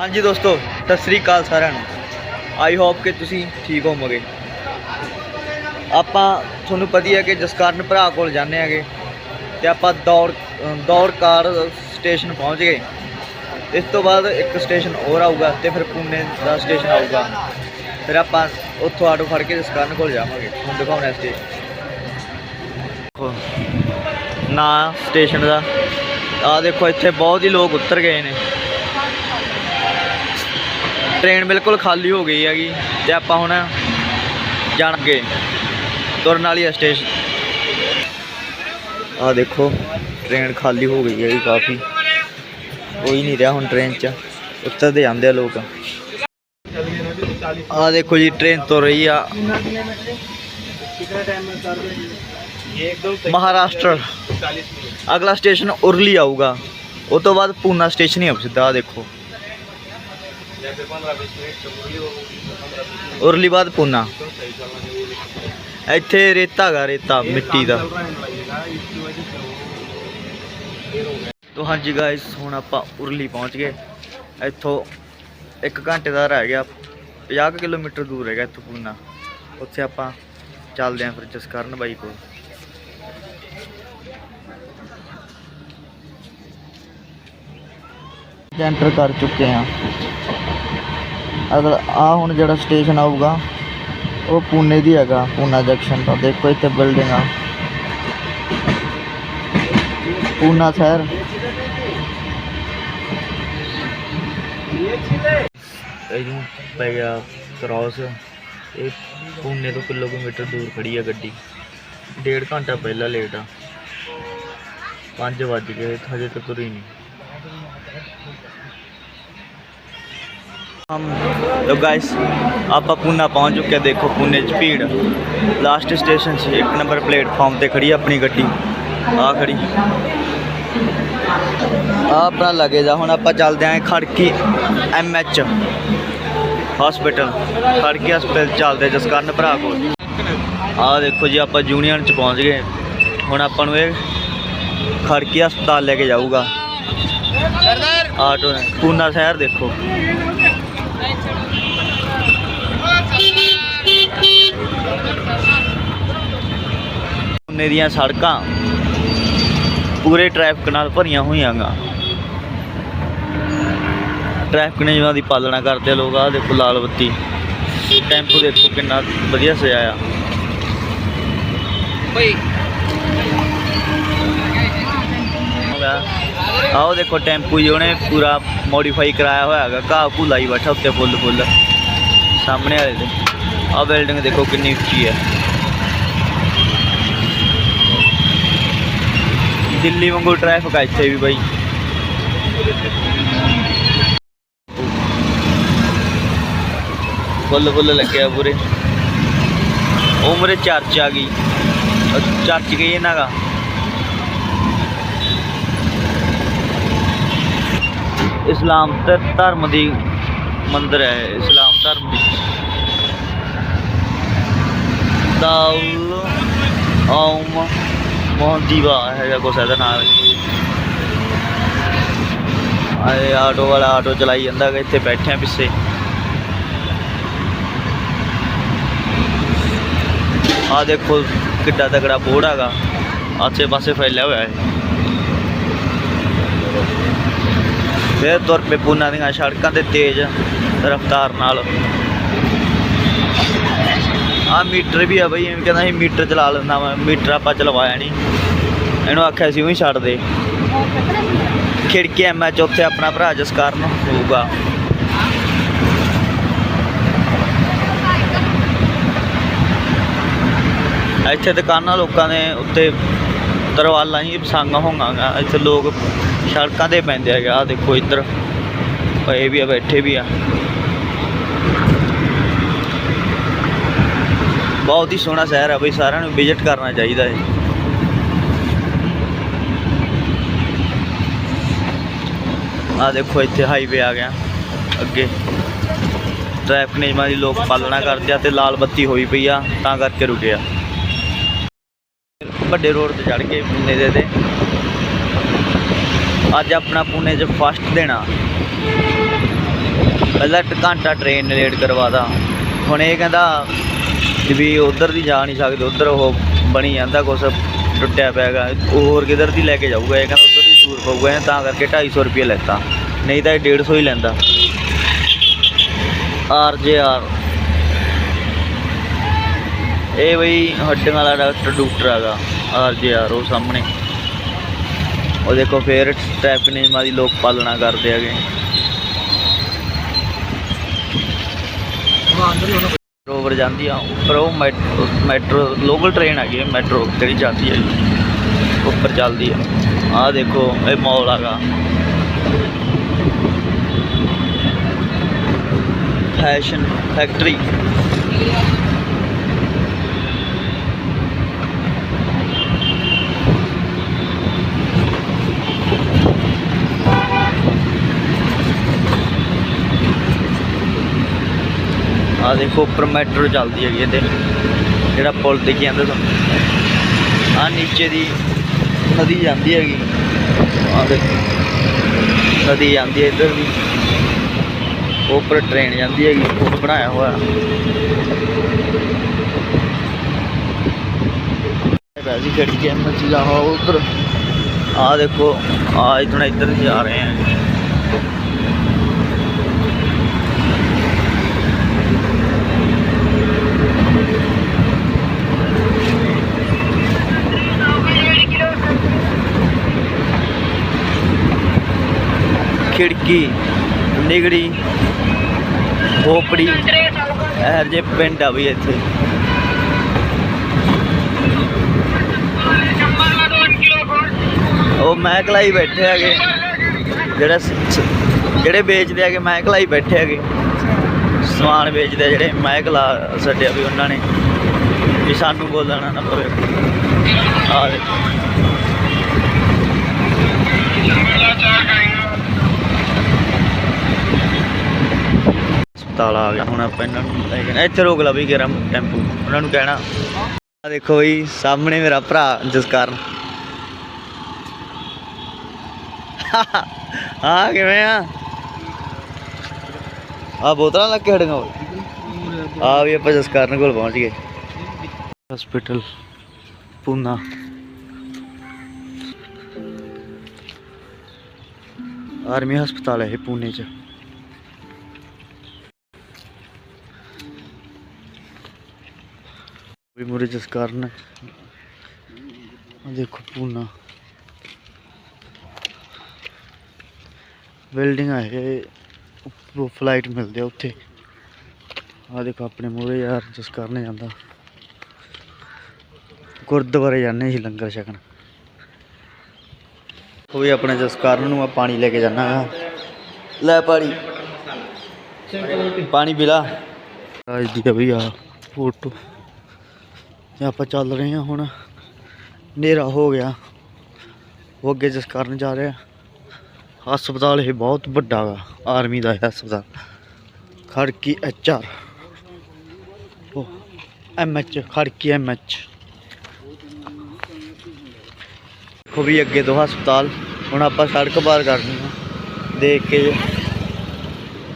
ਹਾਂਜੀ ਦੋਸਤੋ, ਸਤਿ ਸ੍ਰੀ ਅਕਾਲ ਸਾਰਿਆਂ ਨੂੰ। ਆਈ ਹੋਪ ਕਿ ਤੁਸੀਂ ਠੀਕ ਹੋਵੋਗੇ। ਆਪਾਂ ਤੁਹਾਨੂੰ ਪਤਾ ਹੈ ਕਿ ਜਸਕਰਨ ਭਰਾ ਕੋਲ ਜਾਂਦੇ ਹੈਗੇ ਤੇ ਆਪਾਂ ਦੌੜ ਦੌੜ ਕਾਰ ਸਟੇਸ਼ਨ ਪਹੁੰਚ ਗਏ। ਇਸ ਤੋਂ ਬਾਅਦ ਇੱਕ ਸਟੇਸ਼ਨ ਹੋਰ ਆਊਗਾ ਤੇ ਫਿਰ ਪੂਨੇ ਦਾ ਸਟੇਸ਼ਨ ਆਊਗਾ। ਫਿਰ ਆਪਾਂ ਉੱਥੋਂ ਆਟੋ ਫੜ ਕੇ ਜਸਕਰਨ ਕੋਲ ਜਾਵਾਂਗੇ। ਤੁਹਾਨੂੰ ਦਿਖਾਉਣਾ ਸਟੇਸ਼ਨ ਨਾ ਸਟੇਸ਼ਨ ਦਾ। ਆ ਦੇਖੋ, ਇੱਥੇ ਬਹੁਤ ਹੀ ਲੋਕ ਉਤਰ ਗਏ ਨੇ। ਟ੍ਰੇਨ ਬਿਲਕੁਲ ਖਾਲੀ ਹੋ ਗਈ ਹੈਗੀ ਤੇ ਆਪਾਂ ਹੁਣ ਜਾਣਗੇ ਤੁਰਨ ਵਾਲੀ ਸਟੇਸ਼ਨ ਆ ਦੇਖੋ ਟ੍ਰੇਨ ਖਾਲੀ ਹੋ ਗਈ ਹੈਗੀ ਕਾਫੀ। ਕੋਈ ਨਹੀਂ ਰਿਹਾ ਹੁਣ ਟ੍ਰੇਨ 'ਚ, ਉੱਤਰਦੇ ਜਾਂਦੇ ਆ ਲੋਕ। ਆ ਦੇਖੋ ਜੀ ਟ੍ਰੇਨ ਤੁਰ ਰਹੀ ਆ। ਮਹਾਰਾਸ਼ਟਰ। ਅਗਲਾ ਸਟੇਸ਼ਨ ਉਰਲੀ ਆਊਗਾ। ਉਸ ਤੋਂ ਬਾਅਦ ਪੂਨਾ ਸਟੇਸ਼ਨ ਹੀ ਆ ਸਿੱਧਾ ਦੇਖੋ। ਆਹ ਦੇਖੋ ਉਰਲੀ ਬਾਅਦ ਪੂਨਾ। ਇੱਥੇ ਰੇਤਾ ਹੈਗਾ, ਰੇਤਾ, ਮਿੱਟੀ ਦਾ। ਤੋ ਹਾਂਜੀ ਗਾਇਸ ਹੁਣ ਆਪਾਂ ਉਰਲੀ ਪਹੁੰਚ ਗਏ। ਇੱਥੋਂ 1 ਘੰਟੇ ਦਾ ਰਹਿ ਗਿਆ। 50 ਕੁ ਕਿਲੋਮੀਟਰ ਦੂਰ ਹੈਗਾ ਇੱਥੋਂ ਪੂਨਾ। ਉੱਥੇ ਆਪਾਂ ਚੱਲਦੇ ਆਂ ਫਿਰ ਜਸਕਰਨ ਬਾਈ ਕੋਲ। ਐਂਟਰ ਕਰ ਚੁੱਕੇ ਹਾਂ। ਅਗਰ ਆ ਹੁਣ ਜਿਹੜਾ ਸਟੇਸ਼ਨ ਆਊਗਾ, ਉਹ ਪੂਨੇ ਦੀ ਹੈਗਾ, ਪੂਨਾ ਜੰਕਸ਼ਨ ਤੋਂ। ਦੇਖੋ ਇੱਥੇ ਬਿਲਡਿੰਗ ਆ। ਪੂਨਾ ਸ਼ਹਿਰ। ਇਹਨੂੰ ਪੈ ਗਿਆ ਕ੍ਰਾਸ ਇਹ ਪੂਨੇ ਤੋਂ ਕਿਲੋਮੀਟਰ ਦੂਰ ਖੜੀ ਆ ਗੱਡੀ। ਡੇਢ ਘੰਟਾ ਪਹਿਲਾਂ ਲੇਟ ਆ। 5 ਵੱਜ ਗਏ, ਹਜੇ ਤੱਕ ਤੁਰੀ ਨਹੀਂ। ਲੋ ਗਾਇਸ ਆਪਾਂ ਪੂਨਾ ਪਹੁੰਚ ਚੁੱਕੇ ਦੇਖੋ ਪੂਨੇ 'ਚ ਭੀੜ ਲਾਸਟ ਸਟੇਸ਼ਨ 'ਚ ਇੱਕ ਨੰਬਰ ਪਲੇਟਫਾਰਮ ਤੇ ਖੜੀ ਆਪਣੀ ਗੱਡੀ ਆ ਖੜੀ ਆ ਆਪਣਾ ਲੱਗੇਗਾ ਹੁਣ ਆਪਾਂ ਚੱਲਦੇ ਆਂ Khadki M H hospital Khadki hospital ਚੱਲਦੇ ਜਸਕਰਨ ਭਰਾ ਕੋਲ ਆ ਦੇਖੋ ਜੀ ਆਪਾਂ ਯੂਨੀਅਨ 'ਚ ਪਹੁੰਚ ਗਏ ਹੁਣ ਆਪਾਂ ਨੂੰ ਇਹ ਖੜਕੀ ਹਸਪਤਾਲ ਲੈ ਕੇ ਜਾਊਗਾ ਆਟੋ ਪੂਨਾ ਸ਼ਹਿਰ ਦੇਖੋ ਪੂਨੇ ਦੀਆਂ ਸੜਕਾਂ ਪੂਰੇ ਟ੍ਰੈਫਿਕ ਨਾਲ ਭਰੀਆਂ ਹੋਈਆਂ ਗਾ। ਟ੍ਰੈਫਿਕ ਨਿਯਮਾਂ ਦੀ ਪਾਲਣਾ ਕਰਦੇ ਆ ਲੋਕ ਆ ਦੇਖੋ ਲਾਲ ਬੱਤੀ। ਟੈਂਪੂ ਦੇਖੋ ਕਿੰਨਾ ਵਧੀਆ ਸਜਾਇਆ। ਆਓ ਦੇਖੋ ਟੈਂਪੂ ਜੀ, ਉਹਨੇ ਪੂਰਾ ਮੋਡੀਫਾਈ ਕਰਾਇਆ ਹੋਇਆ ਹੈਗਾ। ਘਾਹ ਘੂ ਲਾਈ ਬੈਠਾ ਉੱਤੇ ਫੁੱਲ ਫੁੱਲ। ਸਾਹਮਣੇ ਵਾਲੇ ਦੇ। ਆ ਬਿਲਡਿੰਗ ਦੇਖੋ ਕਿੰਨੀ ਉੱਚੀ ਹੈ। ਦਿੱਲੀ ਵਾਂਗੂ ਟ੍ਰੈਫਿਕ ਆ ਇੱਥੇ ਵੀ ਬਾਈ। ਫੁੱਲ ਫੁੱਲ ਲੱਗਿਆ ਪੂਰੇ। ਉਹ ਮਰੇ ਚਰਚ ਆ ਗਈ। ਚਰਚ ਗਈ ਇਹਨਾਂ ਦਾ। ਇਸਲਾਮ ਧ- ਧਰਮ ਦੀ ਮੰਦਿਰ ਹੈ ਇਸਲਾਮ ਧਰਮ ਦੀ ਦਾਉਲ ਓਮ ਮੋਹਦੀਵਾ ਹੈਗਾ ਕੁਛ ਇਹਦਾ ਨਾਮ ਆਏ ਆਟੋ ਵਾਲਾ ਆਟੋ ਚਲਾਈ ਜਾਂਦਾ ਗਾ ਇੱਥੇ ਬੈਠੇ ਆ ਪਿੱਛੇ ਆ ਦੇਖੋ ਕਿੱਡਾ ਤਕੜਾ ਬੋਰਡ ਹੈਗਾ ਆਸੇ ਪਾਸੇ ਫੈਲਿਆ ਹੋਇਆ ਹੈ ਫਿਰ ਤੁਰ ਪਏ ਪੂਨਾ ਦੀਆਂ ਸੜਕਾਂ ਤੇ ਤੇਜ਼ ਰਫ਼ਤਾਰ ਨਾਲ। ਆ ਮੀਟਰ ਵੀ ਆ ਬਈ, ਐਵੇਂ ਕਹਿੰਦਾ ਸੀ, ਮੀਟਰ ਚਲਾ ਲੈਂਦਾ ਮੈਂ ਮੀਟਰ ਆਪਾਂ ਚਲਵਾਇਆ ਨਹੀਂ ਇਹਨੂੰ ਆਖਿਆ ਸੀ, ਉਹੀ ਛੱਡ ਦੇ। ਖਿੜਕੀ ਐਮਐਚ ਉੱਥੇ ਆਪਣਾ ਭਰਾ ਜਸਕਰਨ ਹੋਊਗਾ। ਇੱਥੇ ਦੁਕਾਨਾਂ ਲੋਕਾਂ ਦੇ ਉੱਤੇ ਤਰਵਾਲਾਂ ਹੀ ਪਸੰਗ ਹੋਵਾਂਗਾ ਇੱਥੇ ਲੋਕ ਸੜਕਾਂ ਤੇ ਪੈਂਦੇ ਹੈਗੇ ਆ ਦੇਖੋ ਇੱਧਰ। ਪਏ ਵੀ ਆ, ਬੈਠੇ ਵੀ ਆ। ਬਹੁਤ ਹੀ ਸੋਹਣਾ ਸ਼ਹਿਰ ਆ ਬਈ, ਸਾਰਿਆਂ ਨੂੰ ਵਿਜ਼ਿਟ ਕਰਨਾ ਚਾਹੀਦਾ ਹੈ ਆ ਦੇਖੋ ਇੱਥੇ ਹਾਈਵੇ ਆ ਗਿਆ, ਅੱਗੇ। ਟ੍ਰੈਫਿਕ ਨਿਯਮਾਂ ਦੀ ਲੋਕ ਪਾਲਣਾ ਕਰਦੇ ਆ ਤੇ ਲਾਲ ਬੱਤੀ ਹੋਈ ਪਈ ਆ, ਤਾਂ ਕਰਕੇ ਰੁਕੇ ਆ ਵੱਡੇ ਰੋਡ ਤੇ ਚੜ ਕੇ ਪੂਨੇ ਦੇ ਤੇ। ਅੱਜ ਆਪਣਾ ਪੂਨੇ 'ਚ ਫਸਟ ਦੇਣਾ ਪਹਿਲਾਂ ਘੰਟਾ ਟ੍ਰੇਨ ਲੇਟ ਕਰਵਾਦਾ ਹੁਣ ਇਹ ਕਹਿੰਦਾ ਵੀ ਉਧਰ ਦੀ ਜਾ ਨਹੀਂ ਸਕਦੇ, ਉਧਰ ਉਹ ਬਣੀ ਜਾਂਦਾ, ਕੁਛ ਟੁੱਟਿਆ ਪਿਆਗਾ ਉਹ ਹੋਰ ਕਿਧਰ ਦੀ ਲੈ ਕੇ ਜਾਊਗਾ? ਇਹ ਕਹਿੰਦਾ ਉਧਰ ਦੀ ਦੂਰ ਪਊਗਾ, ਇਹਨੇ ਤਾਂ ਕਰਕੇ 250 ਰੁਪਏ ਲੈਤਾ। ਨਹੀਂ ਤਾਂ ਇਹ 150 ਹੀ ਲੈਂਦਾ। R J R. ਇਹ ਬਈ ਹੱਡੀਆਂ ਵਾਲਾ ਡਾਕਟਰ ਡਾਕਟਰ ਹੈਗਾ, ਆਰ ਜੇ ਆਰ, ਉਹ ਸਾਹਮਣੇ। ਉਹ ਦੇਖੋ ਫੇਰ ਟ੍ਰੈਫਿਕ ਨਿਯਮਾਂ ਦੀ ਲੋਕ ਪਾਲਣਾ ਕਰਦੇ ਹੈਗੇ। ਰੋਵਰ ਜਾਂਦੀ ਆ, ਉੱਪਰ ਉਹ ਮੈਟਰੋ ਮੈਟਰੋ ਲੋਕਲ ਟ੍ਰੇਨ ਹੈਗੀ ਹੈ ਮੈਟਰੋ ਜਿਹੜੀ ਜਾਂਦੀ ਹੈ ਜੀ। ਉੱਪਰ ਚੱਲਦੀ ਆ। ਆਹ ਦੇਖੋ, ਇਹ ਮੌਲ ਹੈਗਾ। ਫੈਸ਼ਨ ਫੈਕਟਰੀ ਆਹ ਦੇਖੋ, ਉੱਪਰ ਮੈਟਰੋ ਚੱਲਦੀ ਹੈਗੀ ਇਹਦੇ ਜਿਹੜਾ ਪੁਲ ਤੇ ਜਾਂਦਾ ਤੁਹਾਨੂੰ? ਆਹ ਨੀਚੇ ਦੀ ਨਦੀ ਜਾਂਦੀ ਹੈਗੀ। ਆਹ ਦੇਖੋ, ਨਦੀ ਜਾਂਦੀ ਹੈ ਇੱਧਰ ਦੀ ਉੱਪਰ ਟ੍ਰੇਨ ਜਾਂਦੀ ਹੈਗੀ ਪੁਲ ਬਣਾਇਆ ਹੋਇਆ। ਵੈਸੀ ਖਿੜਕੀ ਐ ਮੱਛੀ ਜਾ ਹੋ ਉਧਰ। ਆਹ ਦੇਖੋ ਆ ਇਤਨਾ ਇੱਧਰ ਦੀ ਜਾ ਰਹੇ हैं ਖਿੜਕੀ ਨਿਗੜੀ। ਖੋਪੜੀ। ਇਹ ਜੇ ਪਿੰਡ ਆ ਵੀ ਇੱਥੇ। ਉਹ ਮਹਿਕਲਾ ਹੀ ਬੈਠੇ ਹੈਗੇ। ਜਿਹੜਾ ਜਿਹੜੇ ਵੇਚਦੇ ਹੈਗੇ ਮਹਿਕਲਾ ਹੀ ਬੈਠੇ ਹੈਗੇ। ਸਮਾਨ ਵੇਚਦੇ ਆ ਜਿਹੜੇ ਮਹਿਕਲਾ ਛੱਡਿਆ ਵੀ ਉਹਨਾਂ ਨੇ। ਵੀ ਸਾਨੂੰ ਬੋਲਣਾ ਨਾ ਪਵੇ। ਆ ਦੇਖੋ। ਹਸਪਤਾਲ ਆ ਗਿਆ। ਹੁਣ ਆਪਾਂ ਇਹਨਾਂ ਨੂੰ ਲੈ ਕੇ ਇੱਥੇ ਰੋਕ ਲਾ ਵੀ ਗਰਮ ਟੈਂਪੂ। ਉਹਨਾਂ ਨੂੰ ਕਹਿਣਾ। ਆ ਦੇਖੋ ਜੀ ਸਾਹਮਣੇ ਮੇਰਾ ਭਰਾ ਜਸਕਰਨ। ਹਾਂ ਕਿਵੇਂ ਆ? ਆ ਬੋਤਲਾਂ ਲੱਗ ਕੇ ਹੜੀਆਂ ਆ ਵੀ ਆਪਾਂ ਜਸਕਰਨ ਕੋਲ ਪਹੁੰਚ ਗਏ। ਹਸਪੀਟਲ, ਪੂਨਾ। ਆਰਮੀ ਹਸਪਤਾਲ ਹੈ ਇਹ ਪੂਨੇ ਚ। ਵੀ ਜਿਸ ਕਾਰਨ ਦੇਖੋ ਪੂਨਾ ਬਿਲਡਿੰਗ ਆ ਇਹ, ਉੱਪਰੋਂ ਫਲਾਈਟ ਮਿਲਦੇ ਆ ਉੱਥੇ। ਆ ਦੇਖੋ ਆਪਣੇ ਮੂਰੇ ਯਾਰ, ਜਿਸ ਕਾਰਨ ਜਾਂਦਾ। ਗੁਰਦੁਆਰੇ ਜਾਂਦੇ ਸੀ ਲੰਗਰ ਛਕਣ। ਉਹ ਵੀ ਆਪਣੇ ਜਸਕਰਨ ਨੂੰ ਆ ਪਾਣੀ ਲੈ ਕੇ ਜਾਣਾ ਆ। ਲੈ ਪਾਣੀ। ਪਾਣੀ ਪਿਲਾ ਲਾ। ਅੱਜ ਦੀ ਆ ਵੀ ਆ ਫੋਟੋ। ਤੇ ਆਪਾਂ ਚੱਲ ਰਹੇ ਹਾਂ ਹੁਣ, ਹਨੇਰਾ ਹੋ ਗਿਆ। ਉਹ ਅੱਗੇ ਜਿਸ ਕਾਰਨ ਜਾ ਰਿਹਾ ਹਸਪਤਾਲ ਇਹ ਬਹੁਤ ਵੱਡਾ ਵਾ, ਆਰਮੀ ਦਾ ਇਹ ਹਸਪਤਾਲ। Khadki H R. ਉਹ M H, Khadki M H. ਦੇਖੋ ਵੀ ਅੱਗੇ ਤੋਂ ਹਸਪਤਾਲ, ਹੁਣ ਆਪਾਂ ਸੜਕ ਪਾਰ ਕਰਨੀ ਆ। ਦੇਖ ਕੇ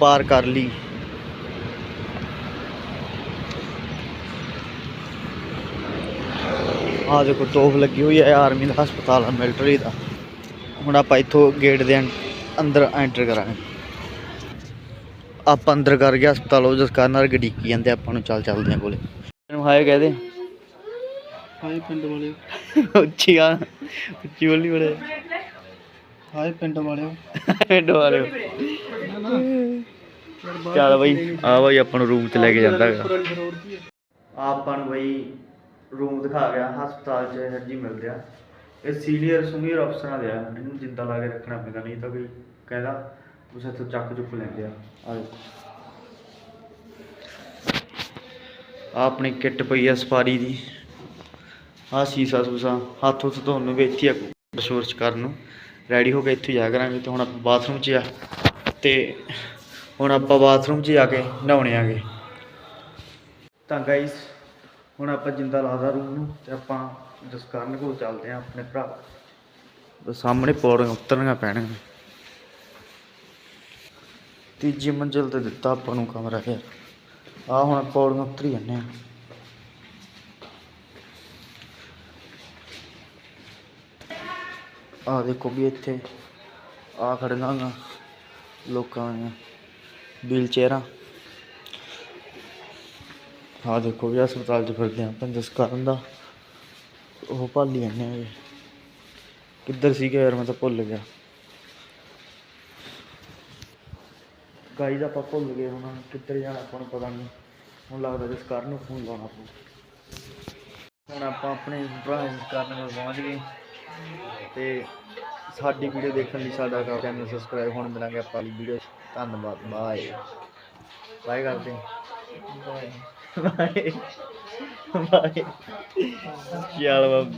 ਪਾਰ ਕਰ ਲਈ। ਆ ਦੇਖੋ ਤੋਪ ਲੱਗੀ ਹੋਈ ਹੈ ਆਰਮੀ ਦਾ ਹਸਪਤਾਲ ਆ ਮਿਲਟਰੀ ਦਾ। ਹੁਣ ਆਪਾਂ ਇੱਥੋਂ ਗੇਟ ਦੇ ਅੰਦਰ ਐਂਟਰ ਕਰਾਂਗੇ। ਆਪਾਂ ਅੰਦਰ ਕਰ ਗਿਆ ਹਸਪਤਾਲ ਉਹ ਜਿਸ ਕਾਰਨ ਨਾਲ ਗੱਡੀ ਕੀ ਜਾਂਦੇ ਆਪਾਂ ਨੂੰ ਚੱਲ ਚੱਲਦੇ ਆ ਕੋਲੇ। ਇਹਨੂੰ ਹਾਏ ਕਹਦੇ। ਹਾਏ ਪਿੰਡ ਵਾਲਿਓ। ਉੱਚੀ ਆ ਉੱਚੀ ਬੋਲੀ ਬੜੇ। ਹਾਏ ਪਿੰਡ ਵਾਲਿਓ। ਪਿੰਡ ਵਾਲਿਓ। ਚੱਲ ਬਈ ਆ ਬਈ ਆਪਾਂ ਨੂੰ ਰੂਮ 'ਚ ਲੈ ਕੇ ਜਾਂਦਾ ਹੈਗਾ ਆਪਾਂ ਨੂੰ ਬਈ ਰੂਮ ਦਿਖਾ ਗਿਆ, ਹਸਪਤਾਲ 'ਚ ਇਹ ਜੀ ਮਿਲਦੇ ਆ ਇਹ ਸੀਨੀਅਰ ਸੁਨੀਅਰ ਅਫਸਰਾਂ ਦੇ ਆ ਇਹਨੂੰ ਜਿੰਦਾ ਲਾ ਕੇ ਰੱਖਣਾ ਪੈਂਦਾ, ਨਹੀਂ ਤਾਂ ਕੋਈ ਕਹਿੰਦਾ ਉਸ ਇੱਥੋਂ ਚੱਕ ਚੁੱਕ ਲੈਂਦੇ ਆ ਆ ਆ ਆਪਣੀ ਕਿੱਟ ਪਈ ਆ ਸਫਾਰੀ ਦੀ। ਆ ਸੀਸਾ ਸੂਸਾ, ਹੱਥ ਹੁੱਥ ਧੋਣ ਨੂੰ ਵੀ ਇੱਥੇ ਆ ਸੋਰਚ ਕਰਨ ਨੂੰ। ਰੈਡੀ ਹੋ ਕੇ ਇੱਥੇ ਜਾ ਕਰਾਂਗੇ ਤੇ ਹੁਣ ਆਪਾਂ ਬਾਥਰੂਮ 'ਚ ਆ। ਤੇ ਹੁਣ ਆਪਾਂ ਬਾਥਰੂਮ 'ਚ ਜਾ ਕੇ ਨਹਾਉਣੇ ਆਗੇ। ਤਾਂ ਗਾਈਸ ਹੁਣ ਆਪਾਂ ਜਿੰਦਾ ਲਾਦਾ ਰੂਮ ਨੂੰ ਤੇ ਆਪਾਂ ਜਸਕਰਨ ਕੋਲ ਚੱਲਦੇ ਆ ਆਪਣੇ ਭਰਾ। ਸਾਹਮਣੇ ਪੌੜੀਆਂ ਉਤਰਨੀਆਂ ਪੈਣਗੀਆਂ। ਤੀਜੀ ਮੰਜ਼ਿਲ ਤੇ ਦਿੱਤਾ ਆਪਾਂ ਨੂੰ ਕਮਰਾ ਫਿਰ। ਆ ਹੁਣ ਪੌੜੀਆਂ ਉਤਰੀ ਜਾਂਦੇ ਆ। ਆ ਦੇਖੋ ਵੀ ਇੱਥੇ ਆ ਖੜੀਆਂ ਲੋਕਾਂ ਦੀਆਂ। ਵੀਲ ਚੇਅਰਾਂ ਆ ਦੇਖੋ ਵੀ ਹਸਪਤਾਲ 'ਚ ਫਿਰਦੇ ਆ ਆਪਾਂ, ਜਿਸ ਕਾਰਨ ਦਾ ਉਹ ਭਾਲੀ ਜਾਂਦੇ ਆ ਜੀ। ਕਿੱਧਰ ਸੀਗਾ ਯਾਰ, ਮੈਂ ਤਾਂ ਭੁੱਲ ਗਿਆ। ਗਾਈਜ਼ ਆਪਾਂ ਭੁੱਲ ਗਏ ਹੁਣ, ਕਿੱਧਰ ਜਾਣਾ ਆਪਾਂ ਨੂੰ ਪਤਾ ਨਹੀਂ। ਹੁਣ ਲੱਗਦਾ ਜਿਸ ਕਾਰਨ ਨੂੰ ਫੋਨ ਲਾਉਣਾ ਪਊ ਹੁਣ ਆਪਾਂ ਆਪਣੇ ਭਰਾ ਜਿਸ ਕਾਰਨ ਕੋਲ ਪਹੁੰਚ ਗਏ। ਤੇ ਸਾਡੀ ਵੀਡੀਓ ਦੇਖਣ ਲਈ ਸਾਡਾ ਚੈਨਲ ਸਬਸਕ੍ਰਾਈਬ ਹੁਣ ਮਿਲਾਂਗੇ ਆਪਾਂ ਅਗਲੀ ਵੀਡੀਓ 'ਚ। ਧੰਨਵਾਦ ਬਾਏ ਬਾਏ ਕਰਦੇ ਬਾਏ ਬਾਏ ਬਾਏ ਚੱਲ